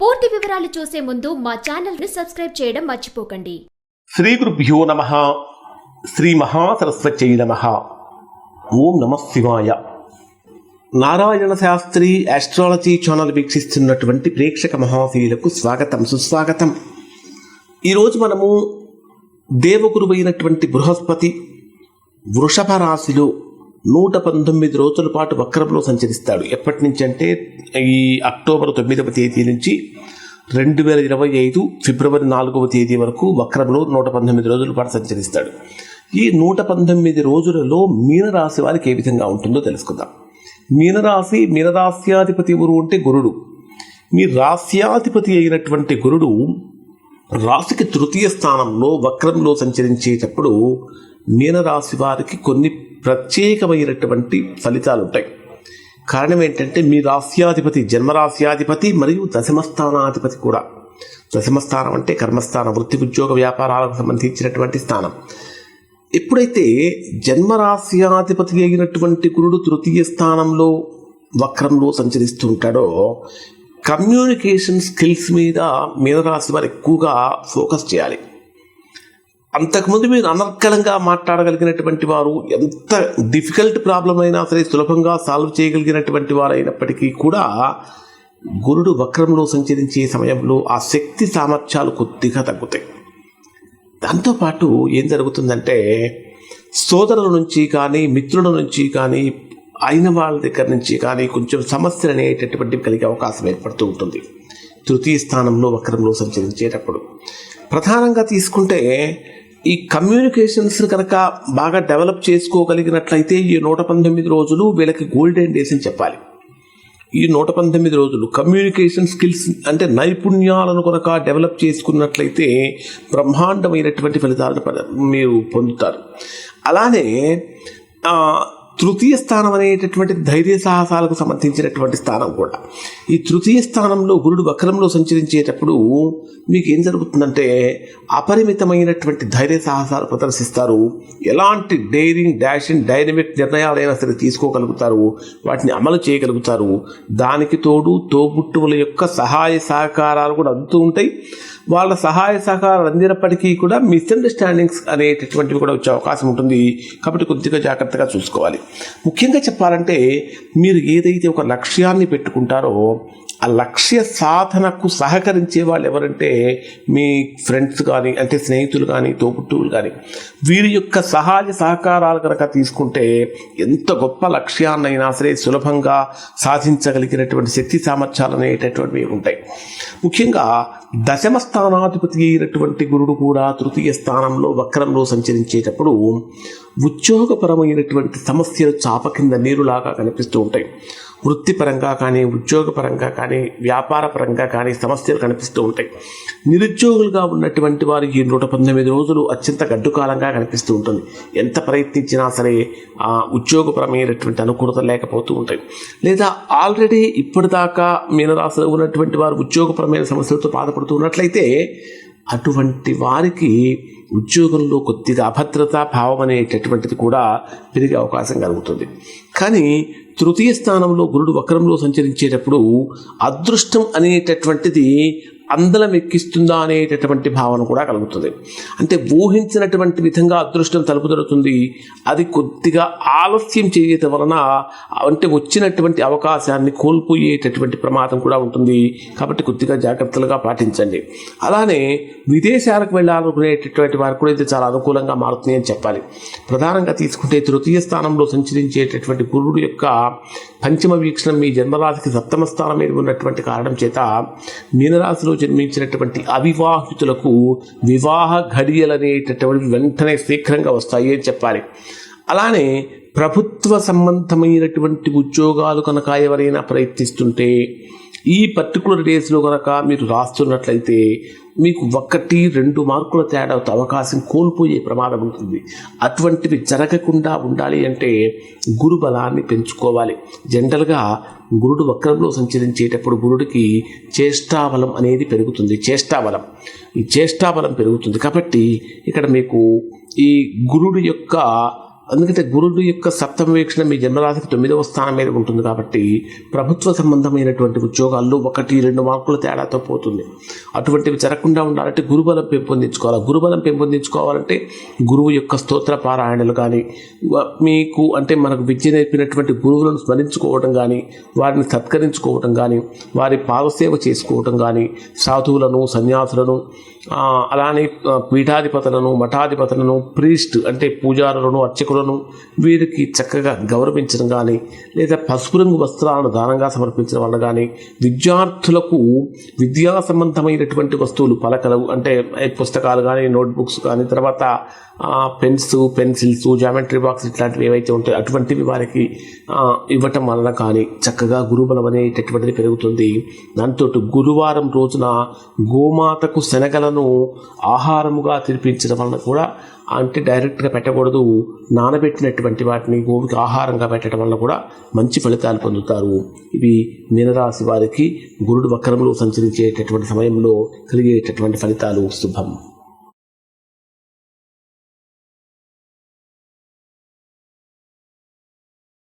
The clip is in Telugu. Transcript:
పూర్తి వివరాలు చూసే ముందు మా ఛానల్ని సబ్స్క్రైబ్ చేయడం మర్చిపోకండి. శ్రీ గురుభ్యో నమ. శ్రీ మహాసరస్వత్యై నమ. ఓం నమ శివాయ. నారాయణ శాస్త్రి ఆస్ట్రాలజీ ఛానల్ వీక్షిస్తున్నటువంటి ప్రేక్షక మహాశీలకు స్వాగతం సుస్వాగతం. ఈరోజు మనము దేవగురువైనటువంటి బృహస్పతి వృషభ రాశిలో నూట పంతొమ్మిది రోజుల పాటు వక్రంలో సంచరిస్తాడు. ఎప్పటి నుంచి అంటే ఈ అక్టోబర్ తొమ్మిదవ తేదీ నుంచి రెండు వేల ఇరవై ఐదు ఫిబ్రవరి నాలుగవ తేదీ వరకు వక్రంలో నూట పంతొమ్మిది రోజుల పాటు సంచరిస్తాడు. ఈ నూట పంతొమ్మిది రోజులలో మీనరాశి వారికి ఏ విధంగా ఉంటుందో తెలుసుకుందాం. మీనరాశి మీనరాశ్యాధిపతి ఎవరు అంటే గురుడు. మీ రాశ్యాధిపతి అయినటువంటి గురుడు రాశికి తృతీయ స్థానంలో వక్రంలో సంచరించేటప్పుడు మీనరాశి వారికి కొన్ని ప్రత్యేకమైనటువంటి ఫలితాలు ఉంటాయి కారణం ఏంటంటే మీ రాశ్యాధిపతి జన్మరాశ్యాధిపతి మరియు దశమస్థానాధిపతి కూడా. దశమస్థానం అంటే కర్మస్థానం వృత్తి ఉద్యోగ వ్యాపారాలకు సంబంధించినటువంటి స్థానం. ఎప్పుడైతే జన్మరాశ్యాధిపతి అయినటువంటి గురుడు తృతీయ స్థానంలో వక్రంలో సంచరిస్తూ ఉంటాడో కమ్యూనికేషన్ స్కిల్స్ మీద మీనరాశి వారు ఎక్కువగా ఫోకస్ చేయాలి. అంతకుముందు మీరు అనర్కలంగా మాట్లాడగలిగినటువంటి వారు ఎంత డిఫికల్ట్ ప్రాబ్లం అయినా సరే సులభంగా సాల్వ్ చేయగలిగినటువంటి వారు అయినప్పటికీ కూడా గురుడు వక్రంలో సంచరించే సమయంలో ఆ శక్తి సామర్థ్యాలు కొద్దిగా తగ్గుతాయి. దాంతోపాటు ఏం జరుగుతుందంటే సోదరుల నుంచి కానీ మిత్రుల నుంచి కానీ అయిన వాళ్ళ దగ్గర నుంచి కానీ కొంచెం సమస్యలు అనేటటువంటివి కలిగే అవకాశం ఏర్పడుతూ ఉంటుంది. తృతీయ స్థానంలో వక్రంలో సంచరించేటప్పుడు. ప్రధానంగా తీసుకుంటే ఈ కమ్యూనికేషన్స్ కనుక బాగా డెవలప్ చేసుకోగలిగినట్లయితే ఈ నూట పంతొమ్మిది రోజులు వీళ్ళకి గోల్డెన్ డేస్ అని చెప్పాలి. ఈ నూట పంతొమ్మిది రోజులు కమ్యూనికేషన్ స్కిల్స్ అంటే నైపుణ్యాలను కనుక డెవలప్ చేసుకున్నట్లయితే బ్రహ్మాండమైనటువంటి ఫలితాలను మీరు పొందుతారు. అలానే తృతీయ స్థానం అనేటటువంటి ధైర్య సాహసాలకు సంబంధించినటువంటి స్థానం కూడా. ఈ తృతీయ స్థానంలో గురుడు వక్రంలో సంచరించేటప్పుడు మీకు ఏం జరుగుతుందంటే అపరిమితమైనటువంటి ధైర్య సాహసాలు ప్రదర్శిస్తారు. ఎలాంటి డైరింగ్ డాషింగ్ డైనమిక్ నిర్ణయాలైనా సరే తీసుకోగలుగుతారు. వాటిని అమలు చేయగలుగుతారు. దానికి తోడు తోబుట్టువుల యొక్క సహాయ సహకారాలు కూడా అందుతూ ఉంటాయి. వాళ్ళ సహాయ సహకారాలు అందినప్పటికీ కూడా మిస్అండర్స్టాండింగ్స్ అనేటటువంటివి కూడా వచ్చే అవకాశం ఉంటుంది. కాబట్టి కొద్దిగా జాగ్రత్తగా చూసుకోవాలి. ముఖ్యంగా చెప్పాలంటే మీరు ఏదైతే ఒక లక్ష్యాన్ని పెట్టుకుంటారో ఆ లక్ష్య సాధనకు సహకరించే వాళ్ళు ఎవరంటే మీ ఫ్రెండ్స్ కానీ అంటే స్నేహితులు కానీ తోపుట్టువులు కానీ వీరి యొక్క సహాయ సహకారాలు కనుక తీసుకుంటే ఎంత గొప్ప లక్ష్యాన్నైనా సరే సులభంగా సాధించగలిగినటువంటి శక్తి సామర్థ్యాలు అనేటటువంటివి ఉంటాయి. ముఖ్యంగా దశమ స్థానాధిపతి అయినటువంటి గురుడు కూడా తృతీయ స్థానంలో వక్రంలో సంచరించేటప్పుడు ఉద్యోగపరమైనటువంటి సమస్యలు చాప కింద నీరులాగా కనిపిస్తూ ఉంటాయి. వృత్తిపరంగా కానీ ఉద్యోగపరంగా కానీ వ్యాపారపరంగా కానీ సమస్యలు కనిపిస్తూ ఉంటాయి. నిరుద్యోగులుగా ఉన్నటువంటి వారు ఈ నూట పంతొమ్మిది రోజులు అత్యంత గడ్డుకాలంగా కనిపిస్తూ ఉంటుంది. ఎంత ప్రయత్నించినా సరే ఆ ఉద్యోగపరమైనటువంటి అనుకూలత లేకపోతూ ఉంటాయి. లేదా ఆల్రెడీ ఇప్పటిదాకా మీనరాశిలో ఉన్నటువంటి వారు ఉద్యోగపరమైన సమస్యలతో బాధపడుతూ ఉన్నట్లయితే అటువంటి వారికి ఉద్యోగంలో కొద్దిగా అభద్రత భావం అనేటటువంటిది కూడా పెరిగే అవకాశం కలుగుతుంది. కానీ తృతీయ స్థానంలో గురుడు వక్రంలో సంచరించేటప్పుడు అదృష్టం అనేటటువంటిది అందలం ఎక్కిస్తుందా అనేటటువంటి భావన కూడా కలుగుతుంది. అంటే ఊహించినటువంటి విధంగా అదృష్టం తలుపు దొరుకుతుంది అది కొద్దిగా ఆలస్యం చేయటం వలన అంటే వచ్చినటువంటి అవకాశాన్ని కోల్పోయేటటువంటి ప్రమాదం కూడా ఉంటుంది. కాబట్టి కొద్దిగా జాగ్రత్తలుగా పాటించండి. అలానే విదేశాలకు వెళ్ళాలనుకునేటటువంటి వారికి కూడా ఇది చాలా అనుకూలంగా మారుతుంది అని చెప్పాలి. ప్రధానంగా తీసుకుంటే తృతీయ స్థానంలో సంచరించేటటువంటి గురుడు యొక్క పంచమ వీక్షణం మీ జన్మరాశికి సప్తమ స్థానం మీద ఉన్నటువంటి కారణం చేత మీనరాశిలో జన్మించినటువంటి అవివాహితులకు వివాహ ఘడియలు అనేటటువంటి వెంటనే శీఘ్రంగా వస్తాయి అని చెప్పాలి. అలానే ప్రభుత్వ సంబంధమైనటువంటి ఉద్యోగాలు కనుక ఎవరైనా ప్రయత్నిస్తుంటే ఈ పర్టికులర్ డేస్లో కనుక మీరు రాస్తున్నట్లయితే మీకు ఒకటి రెండు మార్కుల తేడా అవకాశం కోల్పోయే ప్రమాదం ఉంటుంది. అటువంటివి జరగకుండా ఉండాలి అంటే గురు బలాన్ని పెంచుకోవాలి జనరల్గా గురుడు వక్రంలో సంచరించేటప్పుడు గురుడికి చేష్టాబలం అనేది పెరుగుతుంది. చేష్టాబలం. ఈ చేష్టాబలం పెరుగుతుంది. కాబట్టి ఇక్కడ మీకు ఈ గురుడు యొక్క ఎందుకంటే గురుడు యొక్క సప్తమ వీక్షణ మీ జన్మరాశికి తొమ్మిదవ స్థానం మీద ఉంటుంది కాబట్టి ప్రభుత్వ సంబంధమైనటువంటి ఉద్యోగాల్లో ఒకటి రెండు మార్కుల తేడాతో పోతుంది. అటువంటివి జరగకుండా ఉండాలంటే గురుబలం పెంపొందించుకోవాలి. గురుబలం పెంపొందించుకోవాలంటే గురువు యొక్క స్తోత్ర పారాయణలు కానీ మీకు అంటే మనకు విద్య నేర్పినటువంటి గురువులను స్మరించుకోవడం కానీ వారిని సత్కరించుకోవడం కానీ వారి పాదసేవ చేసుకోవడం కానీ సాధువులను సన్యాసులను అలానే పీఠాధిపతులను మఠాధిపతులను ప్రీస్ట్ అంటే పూజారులను అర్చకులను వీరికి చక్కగా గౌరవించడం కానీ లేదా పసుపు రంగు వస్త్రాలను దానంగా సమర్పించడం వల్ల కానీ విద్యార్థులకు విద్యా సంబంధమైనటువంటి వస్తువులు పలకలు అంటే పుస్తకాలు కానీ నోట్బుక్స్ కానీ తర్వాత పెన్స్ పెన్సిల్స్ జామెట్రీ బాక్స్ ఇట్లాంటివి ఏవైతే ఉంటాయో అటువంటివి వారికి ఇవ్వటం వలన కానీ చక్కగా గురుబలం అనేటటువంటిది పెరుగుతుంది. దాంతో గురువారం రోజున గోమాతకు శనగలను ఆహారముగా తినిపించడం వలన కూడా అంటే డైరెక్ట్గా పెట్టకూడదు. నానబెట్టినటువంటి వాటిని గోవుకి ఆహారంగా పెట్టడం వల్ల కూడా మంచి ఫలితాలు పొందుతారు. ఇవి మీనరాశి వారికి గురుడు వక్రములు సంచరించేటటువంటి సమయంలో కలిగేటటువంటి ఫలితాలు. శుభం.